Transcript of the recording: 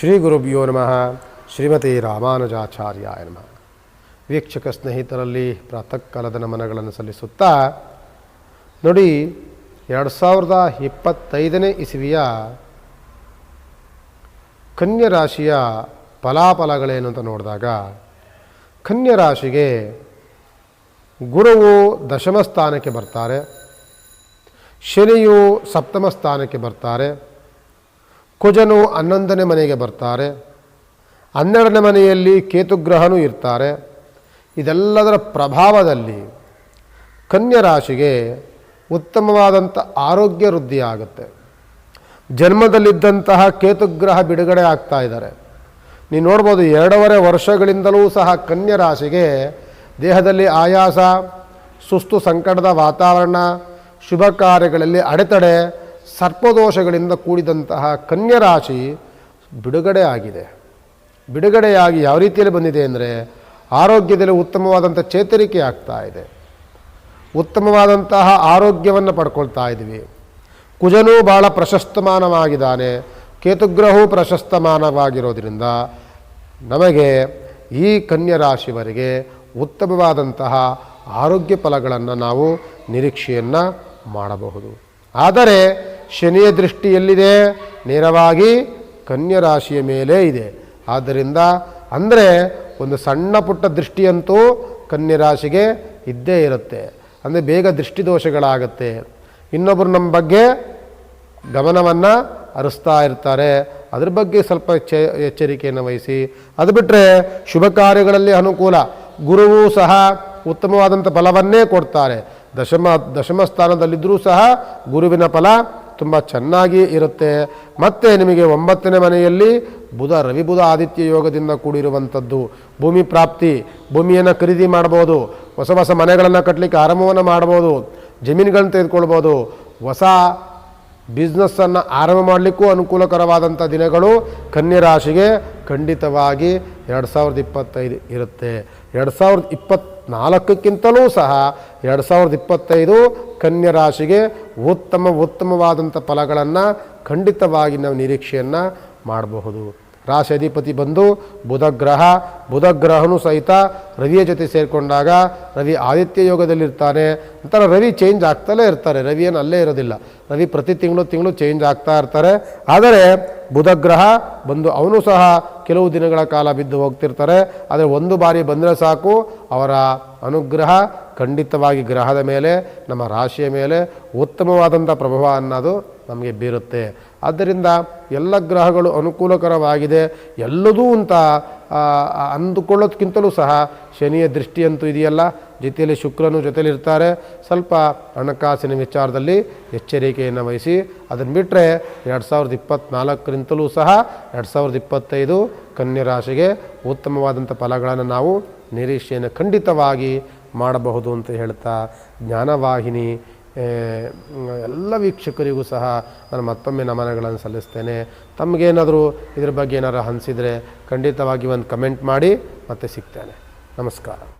ಶ್ರೀ ಗುರುಭ್ಯೋ ನಮಃ. ಶ್ರೀಮತಿ ರಾಮಾನುಜಾಚಾರ್ಯ ನಮಃ. ವೀಕ್ಷಕ ಸ್ನೇಹಿತರಲ್ಲಿ ಪ್ರಾತಃ ಕಾಲದ ನಮನಗಳನ್ನು ಸಲ್ಲಿಸುತ್ತಾ, ನೋಡಿ, ಎರಡು ಸಾವಿರದ ಇಪ್ಪತ್ತೈದನೇ ಇಸವಿಯ ಕನ್ಯರಾಶಿಯ ಫಲಾಫಲಗಳೇನು ಅಂತ ನೋಡಿದಾಗ, ಕನ್ಯರಾಶಿಗೆ ಗುರುವು ದಶಮ ಸ್ಥಾನಕ್ಕೆ ಬರ್ತಾರೆ, ಶನಿಯು ಸಪ್ತಮ ಸ್ಥಾನಕ್ಕೆ ಬರ್ತಾರೆ ಕುಜನು ಹನ್ನೊಂದನೇ ಮನೆಗೆ ಬರ್ತಾರೆ. ಹನ್ನೆರಡನೇ ಮನೆಯಲ್ಲಿ ಕೇತುಗ್ರಹನೂ ಇರ್ತಾರೆ. ಇದೆಲ್ಲದರ ಪ್ರಭಾವದಲ್ಲಿ ಕನ್ಯಾ ರಾಶಿಗೆ ಉತ್ತಮವಾದಂಥ ಆರೋಗ್ಯ ವೃದ್ಧಿಯಾಗುತ್ತೆ. ಜನ್ಮದಲ್ಲಿದ್ದಂತಹ ಕೇತುಗ್ರಹ ಬಿಡುಗಡೆ ಆಗ್ತಾ ಇದ್ದಾರೆ. ನೀವು ನೋಡ್ಬೋದು ಎರಡೂವರೆ ವರ್ಷಗಳಿಂದಲೂ ಸಹ ಕನ್ಯಾ ರಾಶಿಗೆ ದೇಹದಲ್ಲಿ ಆಯಾಸ, ಸುಸ್ತು ಸಂಕಟದ ವಾತಾವರಣ, ಶುಭ ಕಾರ್ಯಗಳಲ್ಲಿ ಅಡೆತಡೆ ಸರ್ಪದೋಷಗಳಿಂದ ಕೂಡಿದಂತಹ ಕನ್ಯರಾಶಿ ಬಿಡುಗಡೆ ಆಗಿದೆ. ಬಿಡುಗಡೆಯಾಗಿ ಯಾವ ರೀತಿಯಲ್ಲಿ ಬಂದಿದೆ ಅಂದರೆ ಆರೋಗ್ಯದಲ್ಲಿ ಉತ್ತಮವಾದಂಥ ಚೇತರಿಕೆ ಆಗ್ತಾ ಇದೆ. ಉತ್ತಮವಾದಂತಹ ಆರೋಗ್ಯವನ್ನು ಪಡ್ಕೊಳ್ತಾ ಇದ್ವಿ ಕುಜನೂ ಭಾಳ ಪ್ರಶಸ್ತಮಾನವಾಗಿದ್ದಾನೆ. ಕೇತುಗ್ರಹವು ಪ್ರಶಸ್ತಮಾನವಾಗಿರೋದ್ರಿಂದ ನಮಗೆ ಈ ಕನ್ಯರಾಶಿವರೆಗೆ ಉತ್ತಮವಾದಂತಹ ಆರೋಗ್ಯ ಫಲಗಳನ್ನು ನಾವು ನಿರೀಕ್ಷೆಯನ್ನು ಮಾಡಬಹುದು. ಆದರೆ ಶನಿಯ ದೃಷ್ಟಿ ಎಲ್ಲಿದೆ ನೇರವಾಗಿ ಕನ್ಯರಾಶಿಯ ಮೇಲೆ ಇದೆ. ಆದ್ದರಿಂದ ಅಂದರೆ ಒಂದು ಸಣ್ಣ ಪುಟ್ಟ ದೃಷ್ಟಿಯಂತೂ ಕನ್ಯರಾಶಿಗೆ ಇದ್ದೇ ಇರುತ್ತೆ. ಅಂದರೆ ಬೇಗ ದೃಷ್ಟಿ ದೋಷಗಳಾಗತ್ತೆ ಇನ್ನೊಬ್ಬರು ನಮ್ಮ ಬಗ್ಗೆ ಗಮನವನ್ನು ಹರಿಸ್ತಾ ಇರ್ತಾರೆ. ಅದ್ರ ಬಗ್ಗೆ ಸ್ವಲ್ಪ ಎಚ್ಚ, ಎಚ್ಚರಿಕೆಯನ್ನು ವಹಿಸಿ. ಅದು ಬಿಟ್ಟರೆ ಶುಭ ಕಾರ್ಯಗಳಲ್ಲಿ ಅನುಕೂಲ. ಗುರುವು ಸಹ ಉತ್ತಮವಾದಂಥ ಫಲವನ್ನೇ ಕೊಡ್ತಾರೆ. ದಶಮ ದಶಮ ಸ್ಥಾನದಲ್ಲಿದ್ದರೂ ಸಹ ಗುರುವಿನ ಫಲ ತುಂಬ ಚೆನ್ನಾಗಿ ಇರುತ್ತೆ. ಮತ್ತು ನಿಮಗೆ ಒಂಬತ್ತನೇ ಮನೆಯಲ್ಲಿ ಬುಧ, ರವಿ ಬುಧ ಆದಿತ್ಯ ಯೋಗದಿಂದ ಕೂಡಿರುವಂಥದ್ದು. ಭೂಮಿ ಪ್ರಾಪ್ತಿ, ಭೂಮಿಯನ್ನು ಖರೀದಿ ಮಾಡ್ಬೋದು. ಹೊಸ ಹೊಸ ಮನೆಗಳನ್ನು ಕಟ್ಟಲಿಕ್ಕೆ ಆರಂಭವನ್ನು ಮಾಡ್ಬೋದು. ಜಮೀನುಗಳನ್ನು ತೆಗೆದುಕೊಳ್ಬೋದು. ಹೊಸ ಬಿಸ್ನೆಸ್ಸನ್ನು ಆರಂಭ ಮಾಡಲಿಕ್ಕೂ ಅನುಕೂಲಕರವಾದಂಥ ದಿನಗಳು ಕನ್ಯಾ ರಾಶಿಗೆ ಖಂಡಿತವಾಗಿ ಎರಡು ಸಾವಿರದ ಇಪ್ಪತ್ತೈದು ಇರುತ್ತೆ. ಎರಡು ಸಾವಿರದ ಇಪ್ಪತ್ತ್ನಾಲ್ಕಕ್ಕಿಂತಲೂ ಸಹ ಎರಡು ಸಾವಿರದ ಇಪ್ಪತ್ತೈದು ಕನ್ಯಾ ರಾಶಿಗೆ ಉತ್ತಮ ಉತ್ತಮವಾದಂಥ ಫಲಗಳನ್ನು ಖಂಡಿತವಾಗಿ ನಾವು ನಿರೀಕ್ಷೆಯನ್ನು ಮಾಡಬಹುದು. ರಾಶಿ ಅಧಿಪತಿ ಬಂದು ಬುಧ ಗ್ರಹ, ಬುಧ ಗ್ರಹನೂ ಸಹಿತ ರವಿಯ ಜೊತೆ ಸೇರಿಕೊಂಡಾಗ ರವಿ ಆದಿತ್ಯ ಯೋಗದಲ್ಲಿರ್ತಾನೆ. ನಂತರ ರವಿ ಚೇಂಜ್ ಆಗ್ತಲೇ ಇರ್ತಾರೆ. ರವಿಯನ್ನು ಅಲ್ಲೇ ಇರೋದಿಲ್ಲ. ರವಿ ಪ್ರತಿ ತಿಂಗಳು ತಿಂಗಳು ಚೇಂಜ್ ಆಗ್ತಾ ಇರ್ತಾರೆ. ಆದರೆ ಬುಧ ಗ್ರಹ ಬಂದು ಅವನು ಸಹ ಕೆಲವು ದಿನಗಳ ಕಾಲ ಬಿದ್ದು ಹೋಗ್ತಿರ್ತಾರೆ. ಆದರೆ ಒಂದು ಬಾರಿ ಬಂದರೆ ಸಾಕು. ಅವರ ಅನುಗ್ರಹ ಖಂಡಿತವಾಗಿ ಗ್ರಹದ ಮೇಲೆ, ನಮ್ಮ ರಾಶಿಯ ಮೇಲೆ ಉತ್ತಮವಾದಂಥ ಪ್ರಭಾವ ಅನ್ನೋದು ನಮಗೆ ಬೀರುತ್ತೆ. ಆದ್ದರಿಂದ ಎಲ್ಲ ಗ್ರಹಗಳು ಅನುಕೂಲಕರವಾಗಿದೆ. ಎಲ್ಲದೂ ಅಂತ ಅಂದುಕೊಳ್ಳೋದಕ್ಕಿಂತಲೂ ಸಹ ಶನಿಯ ದೃಷ್ಟಿಯಂತೂ ಇದೆಯಲ್ಲ. ಜೊತೆಯಲ್ಲಿ ಶುಕ್ರನು ಜೊತೆಯಲ್ಲಿರ್ತಾರೆ ಸ್ವಲ್ಪ ಹಣಕಾಸಿನ ವಿಚಾರದಲ್ಲಿ ಎಚ್ಚರಿಕೆಯನ್ನು ವಹಿಸಿ ಅದನ್ನು ಬಿಟ್ಟರೆ ಎರಡು ಸಾವಿರದ ಇಪ್ಪತ್ತ್ನಾಲ್ಕರಿಂತಲೂ ಸಹ ಎರಡು ಸಾವಿರದ ಇಪ್ಪತ್ತೈದು ಕನ್ಯರಾಶಿಗೆ ಉತ್ತಮವಾದಂಥ ಫಲಗಳನ್ನು ನಾವು ನಿರೀಕ್ಷೆಯನ್ನು ಖಂಡಿತವಾಗಿ ಮಾಡಬಹುದು ಅಂತ ಹೇಳ್ತಾ ಜ್ಞಾನವಾಹಿನಿ ಎಲ್ಲ ವೀಕ್ಷಕರಿಗೂ ಸಹ ನಾನು ಮತ್ತೊಮ್ಮೆ ನಮನಗಳನ್ನು ಸಲ್ಲಿಸ್ತೇನೆ. ತಮಗೇನಾದರೂ ಇದ್ರ ಬಗ್ಗೆ ಏನಾರು ಅನಿಸಿದರೆ ಖಂಡಿತವಾಗಿ ಒಂದು ಕಮೆಂಟ್ ಮಾಡಿ ಮತ್ತೆ ಸಿಗ್ತೇನೆ. ನಮಸ್ಕಾರ.